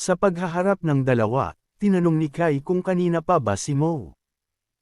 Sa paghaharap ng dalawa, tinanong ni Kai kung kanina pa ba si Mo.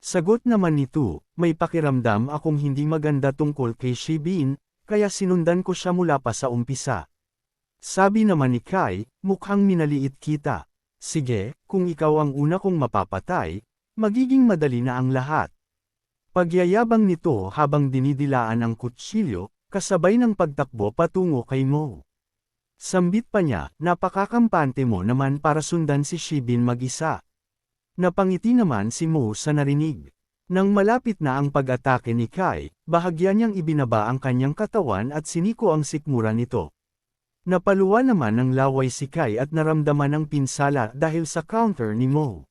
Sagot naman nito, may pakiramdam akong hindi maganda tungkol kay Shibin, kaya sinundan ko siya mula pa sa umpisa. Sabi naman ni Kai, mukhang minaliit kita. Sige, kung ikaw ang una kong mapapatay, magiging madali na ang lahat. Pagyayabang nito habang dinidilaan ang kutsilyo, kasabay ng pagtakbo patungo kay Mo. Sambit pa niya, napakakampante mo naman para sundan si Shibin mag-isa. Napangiti naman si Mo sa narinig. Nang malapit na ang pag-atake ni Kai, bahagya niyang ibinaba ang kanyang katawan at siniko ang sikmura nito. Napaluwa naman ng laway si Kai at naramdaman ang pinsala dahil sa counter ni Mo.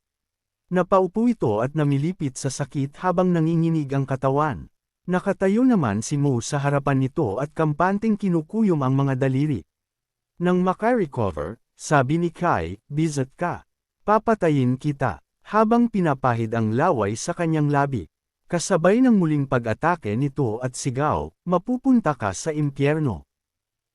Napaupo ito at namilipit sa sakit habang nanginginig ang katawan. Nakatayo naman si Mo sa harapan nito at kampanteng kinukuyom ang mga daliri. Nang makarecover, sabi ni Kai, bizat ka. Papatayin kita. Habang pinapahid ang laway sa kanyang labi. Kasabay ng muling pag-atake nito at sigaw, mapupunta ka sa impyerno.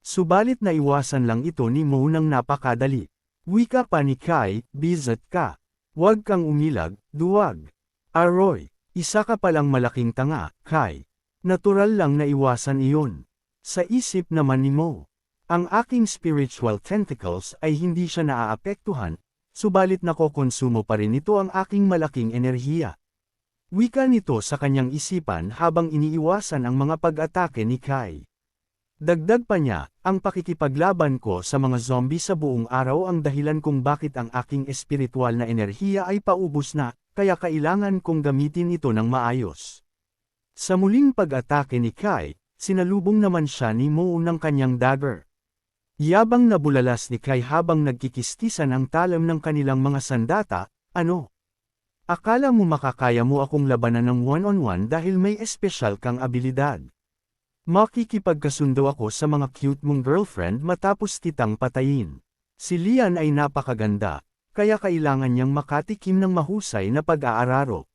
Subalit na iwasan lang ito ni Mo ng napakadali. Wika pa ni Kai, bizat ka. Huwag kang umilag, duwag. Aroy, isa ka palang malaking tanga, Kai. Natural lang na iwasan iyon. Sa isip naman ni Mo. Ang aking spiritual tentacles ay hindi siya naaapektuhan, subalit nakokonsumo pa rin ito ang aking malaking enerhiya. Wika nito sa kanyang isipan habang iniiwasan ang mga pag-atake ni Kai. Dagdag pa niya, ang pakikipaglaban ko sa mga zombie sa buong araw ang dahilan kung bakit ang aking espiritual na enerhiya ay paubos na, kaya kailangan kong gamitin ito ng maayos. Sa muling pag-atake ni Kai, sinalubong naman siya ni Mo ng kanyang dagger. Yabang nabulalas ni Kai habang nagkikistisan ang talam ng kanilang mga sandata, ano? Akala mo makakaya mo akong labanan ng one-on-one dahil may espesyal kang abilidad. Makikipagkasundo ako sa mga cute mong girlfriend matapos kitang patayin. Si Lian ay napakaganda, kaya kailangan niyang makatikim ng mahusay na pag-aararo.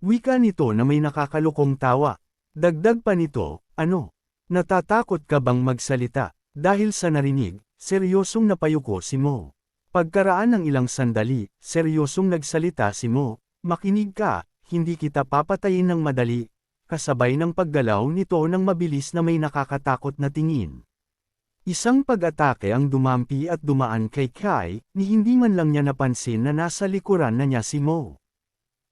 Wika nito na may nakakalukong tawa. Dagdag pa nito, ano? Natatakot ka bang magsalita? Dahil sa narinig, seryosong napayuko si Mo. Pagkaraan ng ilang sandali, seryosong nagsalita si Mo, makinig ka, hindi kita papatayin ng madali, kasabay ng paggalaw nito ng mabilis na may nakakatakot na tingin. Isang pag-atake ang dumampi at dumaan kay Kai, ni hindi man lang niya napansin na nasa likuran na niya si Mo.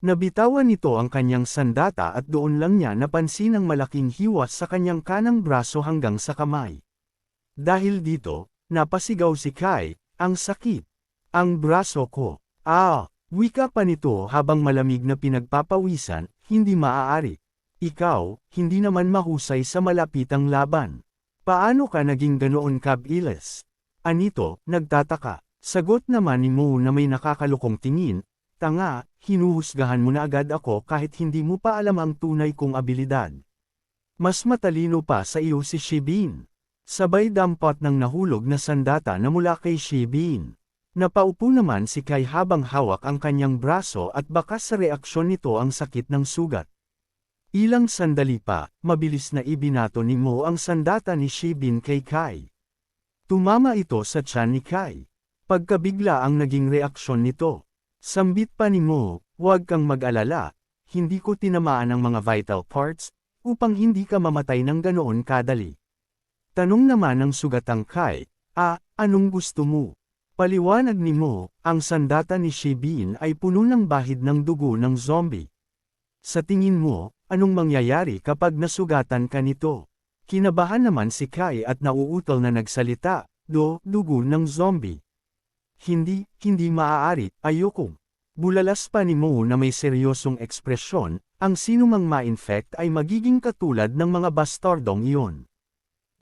Nabitawan nito ang kanyang sandata at doon lang niya napansin ang malaking hiwas sa kanyang kanang braso hanggang sa kamay. Dahil dito, napasigaw si Kai, ang sakit. Ang braso ko. Ah, wika pa nito habang malamig na pinagpapawisan, hindi maaari. Ikaw, hindi naman mahusay sa malapitang laban. Paano ka naging ganoon kabilis? Anito, nagtataka. Sagot naman ni Mo na may nakakalukong tingin, tanga, hinuhusgahan mo na agad ako kahit hindi mo pa alam ang tunay kong abilidad. Mas matalino pa sa iyo si Shibin. Sabay dampot ng nahulog na sandata na mula kay Shibin. Napaupo naman si Kai habang hawak ang kanyang braso at bakas sa reaksyon nito ang sakit ng sugat. Ilang sandali pa, mabilis na ibinato ni Mo ang sandata ni Shibin kay Kai. Tumama ito sa tiyan ni Kai. Pagkabigla ang naging reaksyon nito. Sambit pa ni Mo, huwag kang mag-alala, hindi ko tinamaan ang mga vital parts, upang hindi ka mamatay ng ganoon kadali. Tanong naman ng sugatang Kai, ah, anong gusto mo? Paliwanag ni Mo, ang sandata ni Shibin ay puno ng bahid ng dugo ng zombie. Sa tingin mo, Anong mangyayari kapag nasugatan ka nito? Kinabahan naman si Kai at nauutol na nagsalita, do, dugo ng zombie. Hindi, hindi maaari, ayoko. Bulalas pa ni Mo na may seryosong ekspresyon, ang sinumang ma-infect ay magiging katulad ng mga bastardong iyon.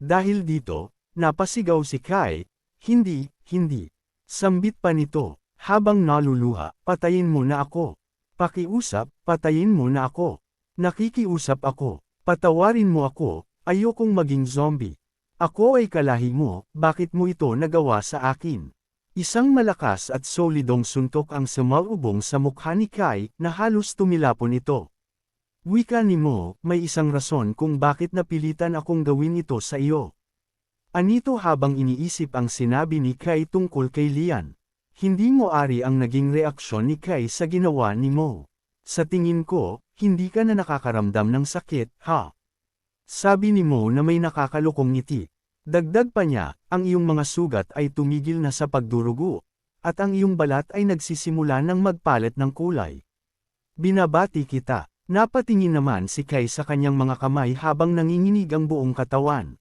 Dahil dito, napasigaw si Kai, hindi, hindi. Sambit pa nito, habang naluluha, patayin mo na ako. Pakiusap, patayin mo na ako. Nakikiusap ako, patawarin mo ako, ayokong maging zombie. Ako ay kalahi mo, bakit mo ito nagawa sa akin? Isang malakas at solidong suntok ang sumalubong sa mukha ni Kai na halos tumilapon ito. Wika ni mo, may isang rason kung bakit napilitan akong gawin ito sa iyo. Anito habang iniisip ang sinabi ni Kai tungkol kay Lian. Hindi mo ari ang naging reaksyon ni Kai sa ginawa ni Mo. Sa tingin ko, hindi ka na nakakaramdam ng sakit, ha? Sabi ni Mo na may nakakalukong ngiti. Dagdag pa niya, ang iyong mga sugat ay tumigil na sa pagdurugo, at ang iyong balat ay nagsisimula ng magpalit ng kulay. Binabati kita. Napatingin naman si Kai sa kanyang mga kamay habang nanginginig ang buong katawan.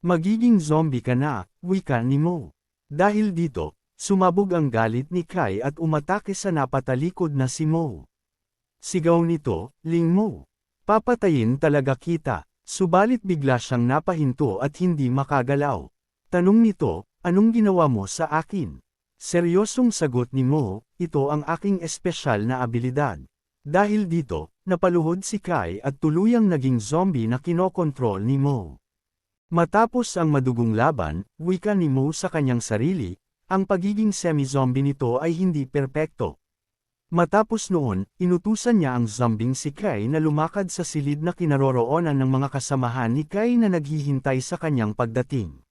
Magiging zombie ka na, wika ni Mo. Dahil dito, sumabog ang galit ni Kai at umatake sa napatalikod na si Mo. Sigaw nito, Ling Mo. Papatayin talaga kita, subalit bigla siyang napahinto at hindi makagalaw. Tanong nito, anong ginawa mo sa akin? Seryosong sagot ni Mo, ito ang aking espesyal na abilidad. Dahil dito, napaluhod si Kai at tuluyang naging zombie na kinokontrol ni Mo. Matapos ang madugong laban, wika ni Mo sa kanyang sarili, ang pagiging semi-zombie nito ay hindi perpekto. Matapos noon, inutusan niya ang zombing si Kai na lumakad sa silid na kinaroroonan ng mga kasamahan ni Kai na naghihintay sa kanyang pagdating.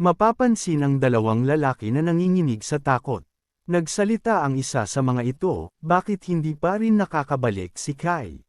Mapapansin ang dalawang lalaki na nanginginig sa takot. Nagsalita ang isa sa mga ito, bakit hindi pa rin nakakabalik si Kai?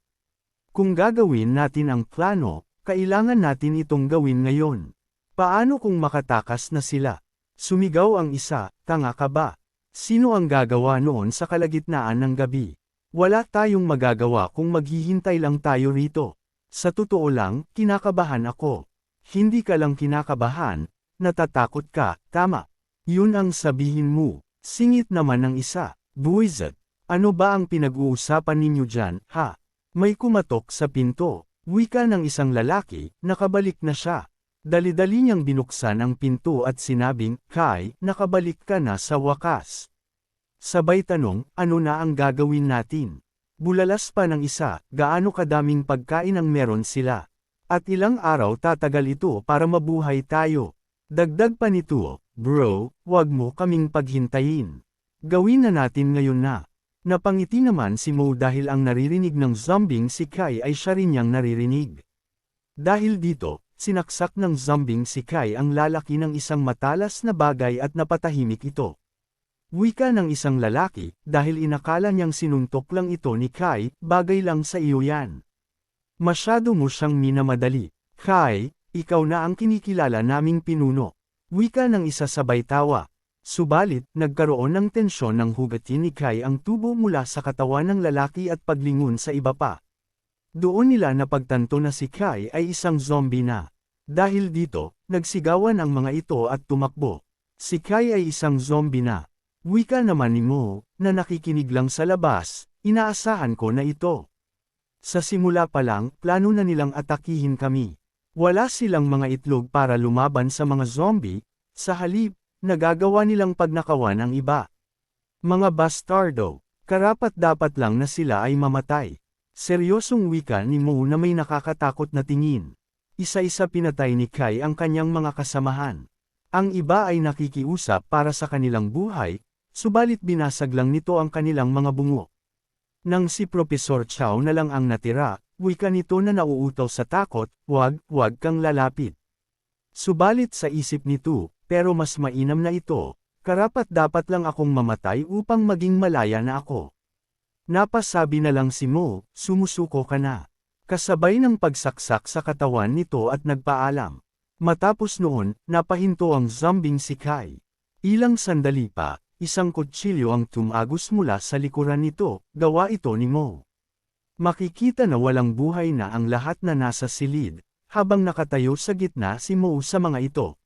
Kung gagawin natin ang plano, kailangan natin itong gawin ngayon. Paano kung makatakas na sila? Sumigaw ang isa, tanga ka ba? Sino ang gagawa noon sa kalagitnaan ng gabi? Wala tayong magagawa kung maghihintay lang tayo rito. Sa totoo lang, kinakabahan ako. Hindi ka lang kinakabahan, natatakot ka, tama. Yun ang sabihin mo. Singit naman ng isa, Buwizard, ano ba ang pinag-uusapan ninyo dyan, ha? May kumatok sa pinto, wika ng isang lalaki, nakabalik na siya. Dali-dali niyang binuksan ang pinto at sinabing, Kai, nakabalik ka na sa wakas. Sabay tanong, ano na ang gagawin natin? Bulalas pa ng isa, gaano kadaming pagkain ang meron sila. At ilang araw tatagal ito para mabuhay tayo. Dagdag pa nito, bro, wag mo kaming paghintayin. Gawin na natin ngayon na. Napangiti naman si Mo dahil ang naririnig ng zombing si Kai ay siya rin niyang naririnig. Dahil dito, sinaksak ng zombing si Kai ang lalaki ng isang matalas na bagay at napatahimik ito. Wika ng isang lalaki, dahil inakala niyang sinuntok lang ito ni Kai, bagay lang sa iyo yan. Masyado mo siyang minamadali. Kai, ikaw na ang kinikilala naming pinuno. Wika ng isa sabay tawa. Subalit, nagkaroon ng tensyon ng hugatin ni Kai ang tubo mula sa katawan ng lalaki at paglingon sa iba pa. Doon nila napagtanto na si Kai ay isang zombie na. Dahil dito, nagsigawan ang mga ito at tumakbo. Si Kai ay isang zombie na. Wika naman ni Mo, na nakikinig lang sa labas, inaasahan ko na ito. Sa simula pa lang, plano na nilang atakihin kami. Wala silang mga itlog para lumaban sa mga zombie, sa halip, nagagawa nilang pagnakawan ang iba. Mga bastardo, karapat dapat lang na sila ay mamatay. Seryosong wika ni Mo na may nakakatakot na tingin. Isa-isa pinatay ni Kai ang kanyang mga kasamahan. Ang iba ay nakikiusap para sa kanilang buhay, subalit binasag lang nito ang kanilang mga bungo. Nang si Profesor Chow na lang ang natira, wika nito na nauutaw sa takot, wag, wag kang lalapit. Subalit sa isip nito, pero mas mainam na ito, karapat dapat lang akong mamatay upang maging malaya na ako. Napasabi na lang si Mo, sumusuko ka na. Kasabay ng pagsaksak sa katawan nito at nagpaalam. Matapos noon, napahinto ang zombing si Kai. Ilang sandali pa, isang kutsilyo ang tumagos mula sa likuran nito, gawa ito ni Mo. Makikita na walang buhay na ang lahat na nasa silid, habang nakatayo sa gitna si Mo sa mga ito.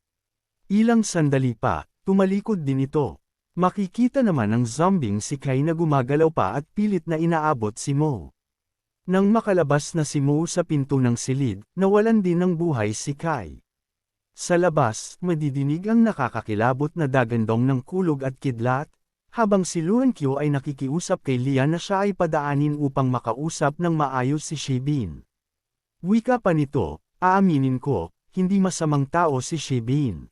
Ilang sandali pa, tumalikod din ito. Makikita naman ang zombing si Kai na gumagalaw pa at pilit na inaabot si Mo. Nang makalabas na si Mo sa pinto ng silid, nawalan din ng buhay si Kai. Sa labas, madidinig ang nakakakilabot na dagandong ng kulog at kidlat, habang si Luan Q ay nakikiusap kay Lian na siya ay padaanin upang makausap ng maayos si Shibin. Wika pa nito, aaminin ko, hindi masamang tao si Shibin.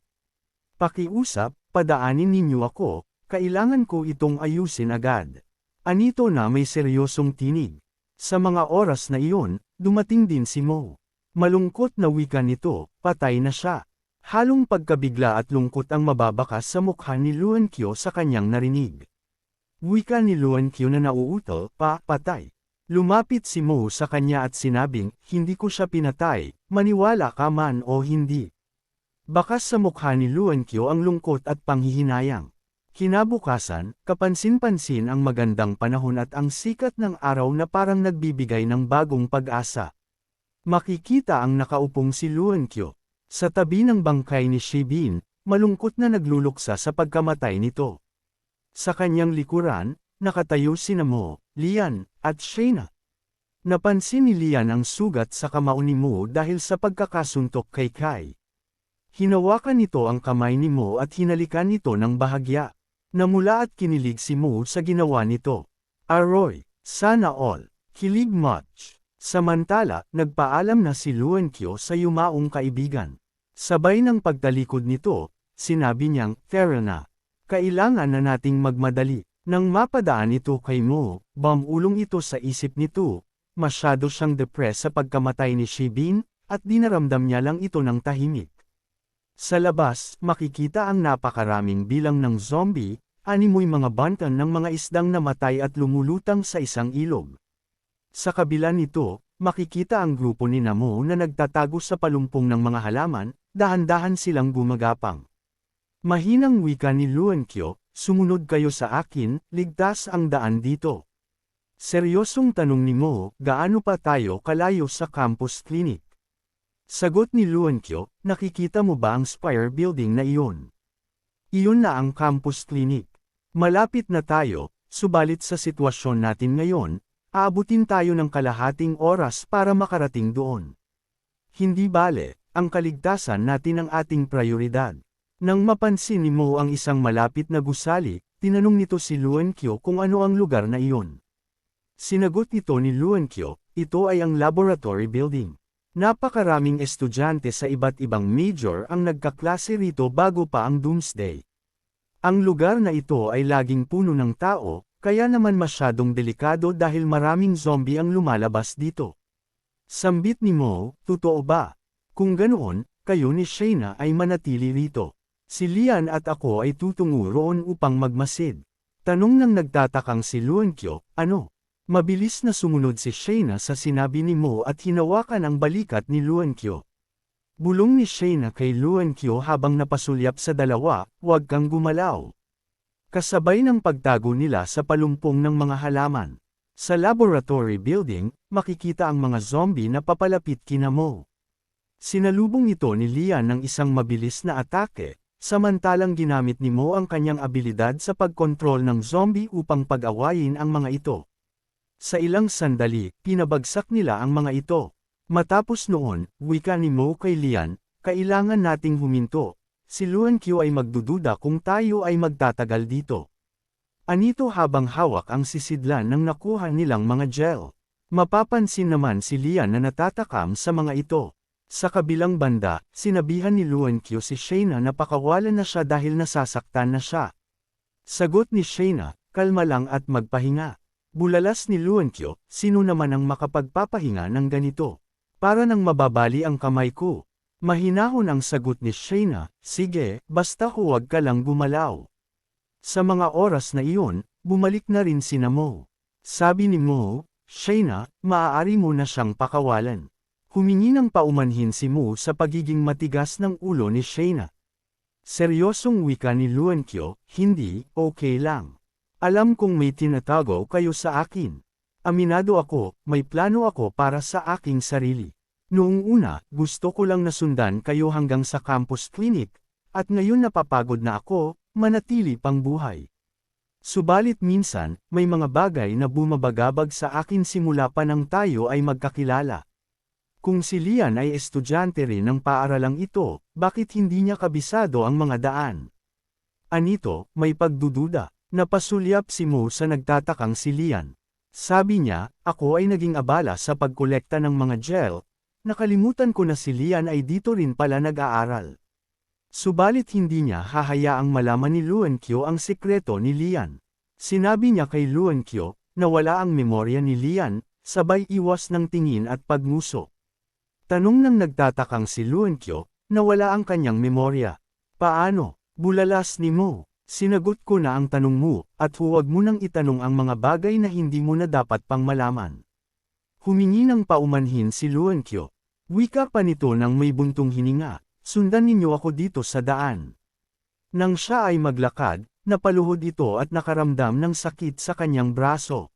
Pakiusap, padaanin ninyo ako, kailangan ko itong ayusin agad. Anito na may seryosong tinig. Sa mga oras na iyon, dumating din si Mo. Malungkot na wika nito, patay na siya. Halong pagkabigla at lungkot ang mababakas sa mukha ni Luan Kyo sa kanyang narinig. Wika ni Luan Kyo na nauutol, pa, patay. Lumapit si Mo sa kanya at sinabing, hindi ko siya pinatay, maniwala ka man o hindi. Bakas sa mukha ni Luan Kyo ang lungkot at panghihinayang. Kinabukasan, kapansin-pansin ang magandang panahon at ang sikat ng araw na parang nagbibigay ng bagong pag-asa. Makikita ang nakaupong si Luan Kyo. Sa tabi ng bangkay ni Shibin, malungkot na nagluluksa sa pagkamatay nito. Sa kanyang likuran, nakatayo si Mo, Lian, at Shayna. Napansin ni Lian ang sugat sa kamao ni Mo dahil sa pagkakasuntok kay Kai. Hinawakan nito ang kamay ni Mo at hinalikan nito ng bahagya. Namula at kinilig si Mo sa ginawa nito. Aroy, sana all, kilig much. Samantala, nagpaalam na si Luan Kyo sa yumaong kaibigan. Sabay ng pagtalikod nito, sinabi niyang, Tara na. Kailangan na nating magmadali. Nang mapadaan ito kay Mo, bamulong ito sa isip nito. Masyado siyang depressed sa pagkamatay ni Shibin, at dinaramdam niya lang ito ng tahimik. Sa labas, makikita ang napakaraming bilang ng zombie, animoy mga bantan ng mga isdang namatay at lumulutang sa isang ilog. Sa kabila nito, makikita ang grupo ni Namo na nagtatago sa palumpong ng mga halaman, dahan-dahan silang gumagapang. Mahinang wika ni Luan Kyo, sumunod kayo sa akin, ligtas ang daan dito. Seryosong tanong ni Mo, gaano pa tayo kalayo sa campus clinic? Sagot ni Luan Kyo, nakikita mo ba ang Spire Building na iyon? Iyon na ang campus clinic. Malapit na tayo, subalit sa sitwasyon natin ngayon, aabutin tayo ng kalahating oras para makarating doon. Hindi bale, ang kaligtasan natin ang ating prioridad. Nang mapansin ni Mo ang isang malapit na gusali, tinanong nito si Luan Kyo kung ano ang lugar na iyon. Sinagot nito ni Luan Kyo, ito ay ang laboratory building. Napakaraming estudyante sa iba't ibang major ang nagkaklase rito bago pa ang Doomsday. Ang lugar na ito ay laging puno ng tao, kaya naman masyadong delikado dahil maraming zombie ang lumalabas dito. Sambit ni Mo, totoo ba? Kung ganoon, kayo ni Shayna ay manatili rito. Si Lian at ako ay tutungo roon upang magmasid. Tanong ng nagtatakang si Luan Kyo, ano? Mabilis na sumunod si Shayna sa sinabi ni Mo at hinawakan ang balikat ni Luan Kyo. Bulong ni Shayna kay Luan Kyo habang napasulyap sa dalawa, huwag kang gumalaw. Kasabay ng pagtago nila sa palumpong ng mga halaman. Sa laboratory building, makikita ang mga zombie na papalapit kina Mo. Sinalubong ito ni Lian ng isang mabilis na atake, samantalang ginamit ni Mo ang kanyang abilidad sa pagkontrol ng zombie upang pag-awayin ang mga ito. Sa ilang sandali, pinabagsak nila ang mga ito. Matapos noon, wika ni Mo kay Lian, kailangan nating huminto. Si Luan Q ay magdududa kung tayo ay magtatagal dito. Anito habang hawak ang sisidlan ng nakuha nilang mga gel. Mapapansin naman si Lian na natatakam sa mga ito. Sa kabilang banda, sinabihan ni Luan Q si Shayna na pakawalan na siya dahil nasasaktan na siya. Sagot ni Shayna, kalma lang at magpahinga. Bulalas ni Luan Q, sino naman ang makapagpapahinga ng ganito? Para nang mababali ang kamay ko. Mahinahon ang sagot ni Shayna, sige, basta huwag ka lang gumalaw. Sa mga oras na iyon, bumalik na rin si Mo. Sabi ni Mo, Shayna, maaari mo na siyang pakawalan. Humingi ng paumanhin si Mu sa pagiging matigas ng ulo ni Shayna. Seryosong wika ni Luan Kyo, hindi, okay lang. Alam kong may tinatago kayo sa akin. Aminado ako, may plano ako para sa aking sarili. Noong una, gusto ko lang nasundan kayo hanggang sa campus clinic, at ngayon napapagod na ako, manatili pang buhay. Subalit minsan, may mga bagay na bumabagabag sa akin simula pa nang tayo ay magkakilala. Kung si Lian ay estudyante rin ng paaralang ito, bakit hindi niya kabisado ang mga daan? Anito, may pagdududa. Napasulyap si Mo sa nagtatakang si Lian. Sabi niya, ako ay naging abala sa pagkolekta ng mga gel, nakalimutan ko na si Lian ay dito rin pala nag-aaral. Subalit hindi niya hahayaang malaman ni Luan Kyo ang sekreto ni Lian. Sinabi niya kay Luan Kyo, na wala ang memorya ni Lian, sabay iwas ng tingin at pagmuso. Tanong ng nagtatakang si Luan Kyo, nawala ang kanyang memorya. Paano? Bulalas ni Mo. Sinagot ko na ang tanong mo, at huwag mo nang itanong ang mga bagay na hindi mo na dapat pang malaman. Humingi ng paumanhin si Luankyo. Wika pa nito ng may buntong hininga, sundan ninyo ako dito sa daan. Nang siya ay maglakad, napaluhod ito at nakaramdam ng sakit sa kanyang braso.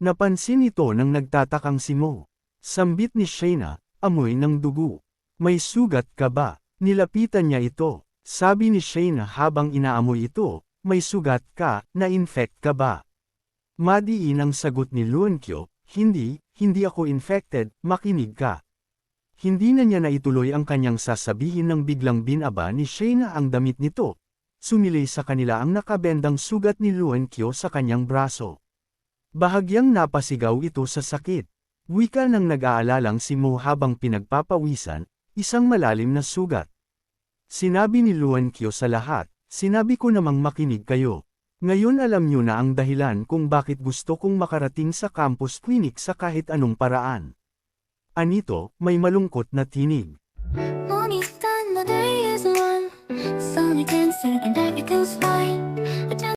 Napansin ito ng nagtatakang si Mo. Sambit ni Shayna, amoy ng dugo. May sugat ka ba? Nilapitan niya ito. Sabi ni Shayna habang inaamoy ito, may sugat ka, na-infect ka ba? Madiin ang sagot ni Luankyo, hindi, hindi ako infected, makinig ka. Hindi na niya naituloy ang kanyang sasabihin nang biglang binaba ni Shayna ang damit nito. Sumilay sa kanila ang nakabendang sugat ni Luankyo sa kanyang braso. Bahagyang napasigaw ito sa sakit. Wika ng nag-aalalang si Mo habang pinagpapawisan, isang malalim na sugat. Sinabi ni Luan Kyo sa lahat, sinabi ko namang makinig kayo. Ngayon alam niyo na ang dahilan kung bakit gusto kong makarating sa campus clinic sa kahit anong paraan. Anito, may malungkot na tinig.